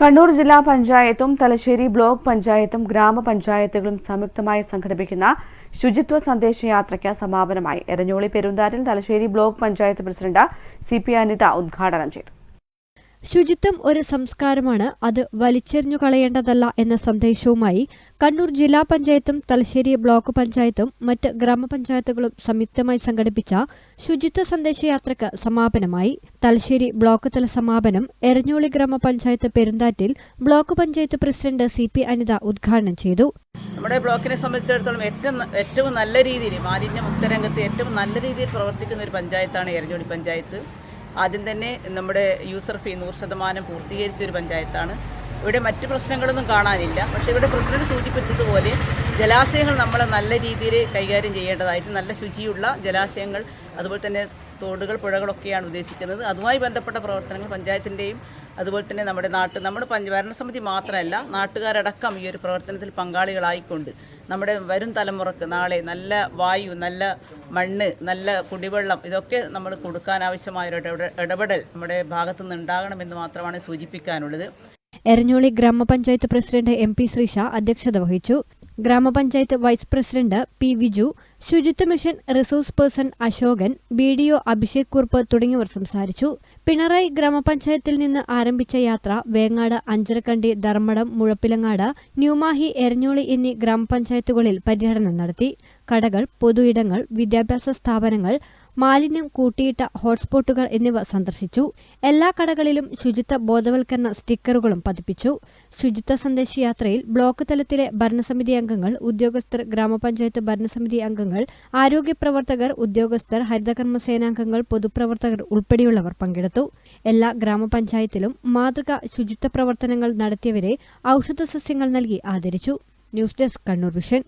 കണ്ണൂർ ജില്ലാ പഞ്ചായത്തും തലശ്ശേരി ബ്ലോക്ക് പഞ്ചായത്തും ഗ്രാമപഞ്ചായത്തുകളും സംയുക്തമായി സംഘടിപ്പിക്കുന്ന ശുചിത്വ സന്ദേശയാത്രയ്ക്ക് സമാപനമായി Eranholi Perunthattil Thalassery block panchayat president C P Anitha ഉദ്ഘാടനം ചെയ്തു. ശുചിത്വം ഒരു സംസ്കാരമാണ്. അത് വലിച്ചെറിഞ്ഞു കളയേണ്ടതല്ല എന്ന സന്ദേശവുമായി കണ്ണൂർ ജില്ലാ പഞ്ചായത്തും തലശ്ശേരി ബ്ലോക്ക് പഞ്ചായത്തും മറ്റ് ഗ്രാമപഞ്ചായത്തുകളും സംയുക്തമായി സംഘടിപ്പിച്ച ശുചിത്വ സന്ദേശയാത്രയ്ക്ക് സമാപനമായി തലശ്ശേരി ബ്ലോക്ക് തല സമാപനം എരഞ്ഞോളി ഗ്രാമപഞ്ചായത്ത് Perunthattil block panchayat president C P Anitha ഉദ്ഘാടനം ചെയ്തു. നമ്മുടെ ബ്ലോക്കിനെ സംബന്ധിച്ചിടത്തോളം ഏറ്റവും ഏറ്റവും നല്ല രീതിയിൽ മാലിന്യമുക്ത രംഗത്ത് ഏറ്റവും നല്ല രീതിയിൽ പ്രവർത്തിക്കുന്ന ഒരു പഞ്ചായത്താണ് എരഞ്ഞോളി പഞ്ചായത്ത്. ആദ്യം തന്നെ നമ്മുടെ യൂസർ ഫീ നൂറ് ശതമാനം പൂർത്തീകരിച്ച ഒരു പഞ്ചായത്താണ്. ഇവിടെ മറ്റ് പ്രശ്നങ്ങളൊന്നും കാണാനില്ല. പക്ഷേ ഇവിടെ പ്രസിഡന്റ് സൂചിപ്പിച്ചതുപോലെ ജലാശയങ്ങൾ നമ്മൾ നല്ല രീതിയിൽ കൈകാര്യം ചെയ്യേണ്ടതായിട്ട് നല്ല ശുചിയുള്ള ജലാശയങ്ങൾ അതുപോലെ തന്നെ തോടുകൾ പുഴകളൊക്കെയാണ് ഉദ്ദേശിക്കുന്നത്. അതുമായി ബന്ധപ്പെട്ട പ്രവർത്തനങ്ങൾ പഞ്ചായത്തിന്റെയും അതുപോലെ തന്നെ നമ്മുടെ നാട്ട് നമ്മുടെ ഭരണസമിതി മാത്രമല്ല നാട്ടുകാരടക്കം ഈ ഒരു പ്രവർത്തനത്തിൽ പങ്കാളികളായിക്കൊണ്ട് നമ്മുടെ വരും തലമുറയ്ക്ക് നാളെ നല്ല വായു നല്ല മണ്ണ് നല്ല കുടിവെള്ളം ഇതൊക്കെ നമ്മൾ കൊടുക്കാൻ ആവശ്യമായ ഒരു ഇടപെടൽ നമ്മുടെ നമ്മുടെ ഭാഗത്തുനിന്ന് ഉണ്ടാകണമെന്ന് മാത്രമാണ് സൂചിപ്പിക്കാനുള്ളത്. എരഞ്ഞോളി ഗ്രാമപഞ്ചായത്ത് പ്രസിഡന്റ് എം പി ശ്രീഷ അധ്യക്ഷത വഹിച്ചു. ഗ്രാമപഞ്ചായത്ത് വൈസ് പ്രസിഡന്റ് പി വിജു ശുചിത്വ mission resource person Ashokan B D O Abhishek Kurup തുടങ്ങിയവർ സംസാരിച്ചു. പിണറായി ഗ്രാമപഞ്ചായത്തിൽ നിന്ന് ആരംഭിച്ച യാത്ര വേങ്ങാട് അഞ്ചരക്കണ്ടി ധർമ്മടം മുഴപ്പിലങ്ങാട് ന്യൂമാഹി എരഞ്ഞോളി എന്നീ ഗ്രാമപഞ്ചായത്തുകളിൽ പര്യടനം നടത്തി. കടകൾ പൊതുയിടങ്ങൾ വിദ്യാഭ്യാസ സ്ഥാപനങ്ങൾ മാലിന്യം കൂട്ടിയിട്ട ഹോട്ട്സ്പോട്ടുകൾ എന്നിവ സന്ദർശിച്ചു. എല്ലാ കടകളിലും ശുചിത്വ ബോധവൽക്കരണ സ്റ്റിക്കറുകളും പതിപ്പിച്ചു. ശുചിത്വ സന്ദേശയാത്രയിൽ ബ്ലോക്ക് തലത്തിലെ ഭരണസമിതി അംഗങ്ങൾ ഉദ്യോഗസ്ഥർ ഗ്രാമപഞ്ചായത്ത് ഭരണസമിതി അംഗങ്ങൾ ആരോഗ്യ പ്രവർത്തകർ ഉദ്യോഗസ്ഥർ ഹരിതകർമ്മ സേനാംഗങ്ങൾ പൊതുപ്രവർത്തകർ ഉൾപ്പെടെയുള്ളവർ പങ്കെടുത്തു. എല്ലാ ഗ്രാമപഞ്ചായത്തിലും മാതൃക ശുചിത്വ പ്രവർത്തനങ്ങൾ നടത്തിയവരെ ഔഷധസസ്യങ്ങൾ നൽകി ആദരിച്ചു. News desk Kannur vision.